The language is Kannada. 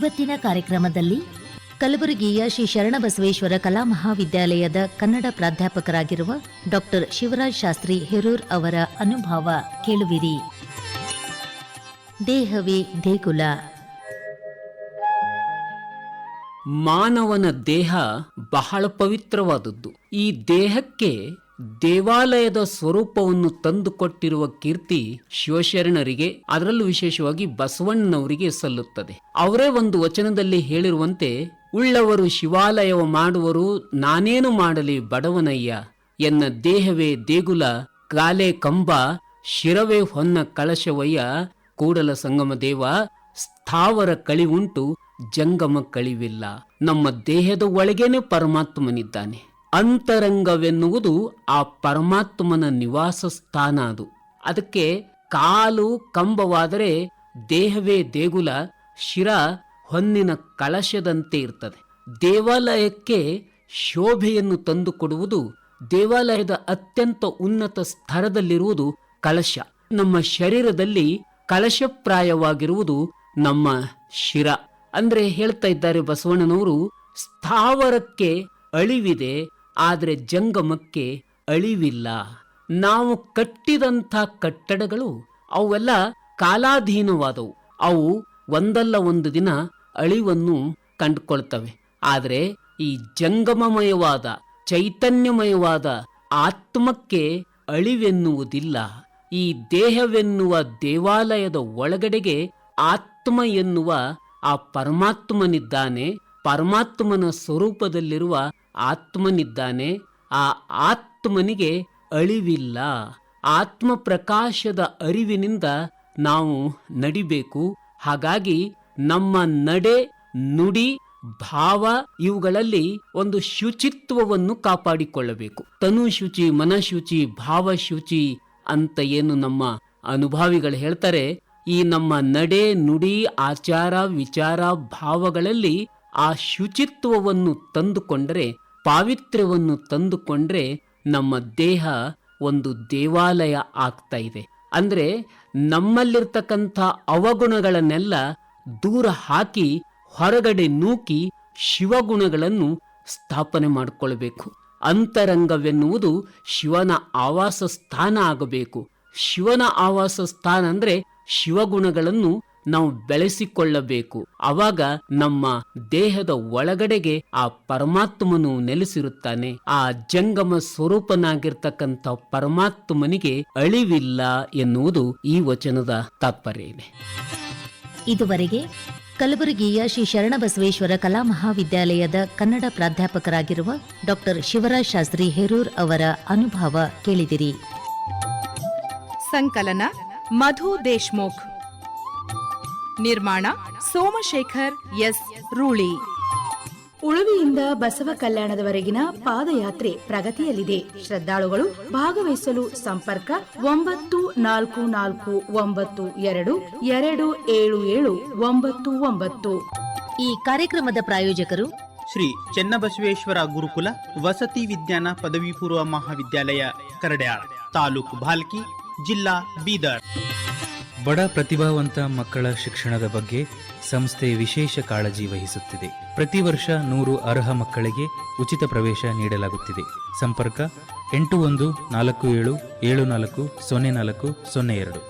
ಇವತ್ತಿನ ಕಾರ್ಯಕ್ರಮದಲ್ಲಿ ಕಲಬುರಗಿಯ ಶ್ರೀ ಶರಣಬಸವೇಶ್ವರ ಕಲಾ ಮಹಾವಿದ್ಯಾಲಯದ ಕನ್ನಡ ಪ್ರಾಧ್ಯಾಪಕರಾಗಿರುವ ಡಾಕ್ಟರ್ ಶಿವರಾಜ್ ಶಾಸ್ತ್ರಿ ಹೆರೂರ್ ಅವರ ಅನುಭವ ಕೇಳುವಿರಿ. ದೇಹವೇ ದೇಗುಲ. ಮಾನವನ ದೇಹ ಬಹಳ ಪವಿತ್ರವಾದದ್ದು. ಈ ದೇಹಕ್ಕೆ ದೇವಾಲಯದ ಸ್ವರೂಪವನ್ನು ತಂದುಕೊಟ್ಟಿರುವ ಕೀರ್ತಿ ಶಿವಶರಣರಿಗೆ, ಅದರಲ್ಲೂ ವಿಶೇಷವಾಗಿ ಬಸವಣ್ಣನವರಿಗೆ ಸಲ್ಲುತ್ತದೆ. ಅವರೇ ಒಂದು ವಚನದಲ್ಲಿ ಹೇಳಿರುವಂತೆ, ಉಳ್ಳವರು ಶಿವಾಲಯವ ಮಾಡುವರು, ನಾನೇನು ಮಾಡಲಿ ಬಡವನಯ್ಯ, ಎನ್ನ ದೇಹವೇ ದೇಗುಲ, ಕಾಲೆ ಕಂಬ, ಶಿರವೇ ಹೊನ್ನ ಕಳಶವಯ್ಯ, ಕೂಡಲ ಸಂಗಮ ದೇವ, ಸ್ಥಾವರ ಕಳಿವುಂಟು ಜಂಗಮ ಕಳಿವಿಲ್ಲ, ನಮ್ಮ ದೇಹದ ಒಳಗೇನೆ ಪರಮಾತ್ಮನಿದ್ದಾನೆ. ಅಂತರಂಗವೆನ್ನುವುದು ಆ ಪರಮಾತ್ಮನ ನಿವಾಸ ಸ್ಥಾನ ಅದು. ಅದಕ್ಕೆ ಕಾಲು ಕಂಬವಾದರೆ ದೇಹವೇ ದೇಗುಲ, ಶಿರ ಹೊನ್ನಿನ ಕಳಶದಂತೆ ಇರ್ತದೆ. ದೇವಾಲಯಕ್ಕೆ ಶೋಭೆಯನ್ನು ತಂದುಕೊಡುವುದು ದೇವಾಲಯದ ಅತ್ಯಂತ ಉನ್ನತ ಸ್ತರದಲ್ಲಿರುವುದು ಕಳಶ ನಮ್ಮ ಶರೀರದಲ್ಲಿ ಕಳಶಪ್ರಾಯವಾಗಿರುವುದು ನಮ್ಮ ಶಿರ. ಅಂದ್ರೆ ಹೇಳ್ತಾ ಇದ್ದಾರೆ ಬಸವಣ್ಣನವರು, ಸ್ಥಾವರಕ್ಕೆ ಅಳಿವಿದೆ ಆದರೆ ಜಂಗಮಕ್ಕೆ ಅಳಿವಿಲ್ಲ. ನಾವು ಕಟ್ಟಿದಂಥ ಕಟ್ಟಡಗಳು ಅವೆಲ್ಲ ಕಾಲಾಧೀನವಾದವು. ಅವು ಒಂದಲ್ಲ ಒಂದು ದಿನ ಅಳಿವನ್ನು ಕಂಡುಕೊಳ್ತವೆ. ಆದರೆ ಈ ಜಂಗಮಮಯವಾದ, ಚೈತನ್ಯಮಯವಾದ ಆತ್ಮಕ್ಕೆ ಅಳಿವೆನ್ನುವುದಿಲ್ಲ. ಈ ದೇಹವೆನ್ನುವ ದೇವಾಲಯದ ಒಳಗಡೆಗೆ ಆತ್ಮ ಎನ್ನುವ ಆ ಪರಮಾತ್ಮನಿದ್ದಾನೆ. ಪರಮಾತ್ಮನ ಸ್ವರೂಪದಲ್ಲಿರುವ ಆತ್ಮನಿದ್ದಾನೆ, ಆ ಆತ್ಮನಿಗೆ ಅಳಿವಿಲ್ಲ. ಆತ್ಮ ಪ್ರಕಾಶದ ಅರಿವಿನಿಂದ ನಾವು ನಡಿಬೇಕು. ಹಾಗಾಗಿ ನಮ್ಮ ನಡೆ, ನುಡಿ, ಭಾವ ಇವುಗಳಲ್ಲಿ ಒಂದು ಶುಚಿತ್ವವನ್ನು ಕಾಪಾಡಿಕೊಳ್ಳಬೇಕು. ತನು ಶುಚಿ ಮನಶುಚಿ ಭಾವ ಶುಚಿ ಅಂತ ಏನು ನಮ್ಮ ಅನುಭಾವಿಗಳು ಹೇಳ್ತಾರೆ, ಈ ನಮ್ಮ ನಡೆ, ನುಡಿ, ಆಚಾರ, ವಿಚಾರ, ಭಾವಗಳಲ್ಲಿ ಆ ಶುಚಿತ್ವವನ್ನು ತಂದುಕೊಂಡರೆ, ಪಾವಿತ್ರ್ಯವನ್ನು ತಂದುಕೊಂಡ್ರೆ ನಮ್ಮ ದೇಹ ಒಂದು ದೇವಾಲಯ ಆಗ್ತಾ ಇದೆ. ಅಂದ್ರೆ ನಮ್ಮಲ್ಲಿರ್ತಕ್ಕಂಥ ಅವಗುಣಗಳನ್ನೆಲ್ಲ ದೂರ ಹಾಕಿ ಹೊರಗಡೆ ನೂಕಿ ಶಿವಗುಣಗಳನ್ನು ಸ್ಥಾಪನೆ ಮಾಡಿಕೊಳ್ಬೇಕು. ಅಂತರಂಗವೆನ್ನುವುದು ಶಿವನ ಆವಾಸ ಸ್ಥಾನ ಆಗಬೇಕು. ಶಿವನ ಆವಾಸ ಸ್ಥಾನ ಅಂದ್ರೆ ಶಿವಗುಣಗಳನ್ನು ನಾವು ಬೆಳೆಸಿಕೊಳ್ಳಬೇಕು. ಅವಾಗ ನಮ್ಮ ದೇಹದ ಒಳಗಡೆಗೆ ಆ ಪರಮಾತ್ಮನು ನೆಲೆಸಿರುತ್ತಾನೆ. ಆ ಜಂಗಮ ಸ್ವರೂಪನಾಗಿರ್ತಕ್ಕಂಥ ಪರಮಾತ್ಮನಿಗೆ ಅಳಿವಿಲ್ಲ ಎನ್ನುವುದು ಈ ವಚನದ ತಾತ್ಪರ್ಯ ಇದೆ ಇದುವರೆಗೆ ಕಲಬುರಗಿಯ ಶ್ರೀ ಶರಣಬಸವೇಶ್ವರ ಕಲಾ ಮಹಾವಿದ್ಯಾಲಯದ ಕನ್ನಡ ಪ್ರಾಧ್ಯಾಪಕರಾಗಿರುವ ಡಾಕ್ಟರ್ ಶಿವರಾಜ್ ಶಾಸ್ತ್ರಿ ಹೆರೂರ್ ಅವರ ಅನುಭವ ಕೇಳಿದಿರಿ. ಸಂಕಲನ ಮಧು ದೇಶ್ಮುಖ್. ನಿರ್ಮಾಣ ಸೋಮಶೇಖರ್ ಎಸ್ ರೂಳಿ. ಉಳುವಿಯಿಂದ ಬಸವ ಕಲ್ಯಾಣದವರೆಗಿನ ಪಾದಯಾತ್ರೆ ಪ್ರಗತಿಯಲ್ಲಿದೆ. ಶ್ರದ್ಧಾಳುಗಳು ಭಾಗವಹಿಸಲು ಸಂಪರ್ಕ ಒಂಬತ್ತು ನಾಲ್ಕು ನಾಲ್ಕು ಒಂಬತ್ತು ಎರಡು ಎರಡು ಏಳು ಏಳು ಒಂಬತ್ತು ಒಂಬತ್ತು. ಈ ಕಾರ್ಯಕ್ರಮದ ಪ್ರಾಯೋಜಕರು ಶ್ರೀ ಚೆನ್ನಬಸವೇಶ್ವರ ಗುರುಕುಲ ವಸತಿ ವಿಜ್ಞಾನ ಪದವಿ ಪೂರ್ವ ಮಹಾವಿದ್ಯಾಲಯ ಕರಡ್ಯಾಳ ತಾಲೂಕು ಭಾಲ್ಕಿ ಜಿಲ್ಲಾ ಬೀದರ್. ಬಡ ಪ್ರತಿಭಾವಂತ ಮಕ್ಕಳ ಶಿಕ್ಷಣದ ಬಗ್ಗೆ ಸಂಸ್ಥೆ ವಿಶೇಷ ಕಾಳಜಿ ವಹಿಸುತ್ತಿದೆ. ಪ್ರತಿ ವರ್ಷ ನೂರು ಅರ್ಹ ಮಕ್ಕಳಿಗೆ ಉಚಿತ ಪ್ರವೇಶ ನೀಡಲಾಗುತ್ತಿದೆ. ಸಂಪರ್ಕ ಎಂಟು ಒಂದು ನಾಲ್ಕು ಏಳು ಏಳು ನಾಲ್ಕು ಸೊನ್ನೆ ನಾಲ್ಕು ಸೊನ್ನೆ ಎರಡು.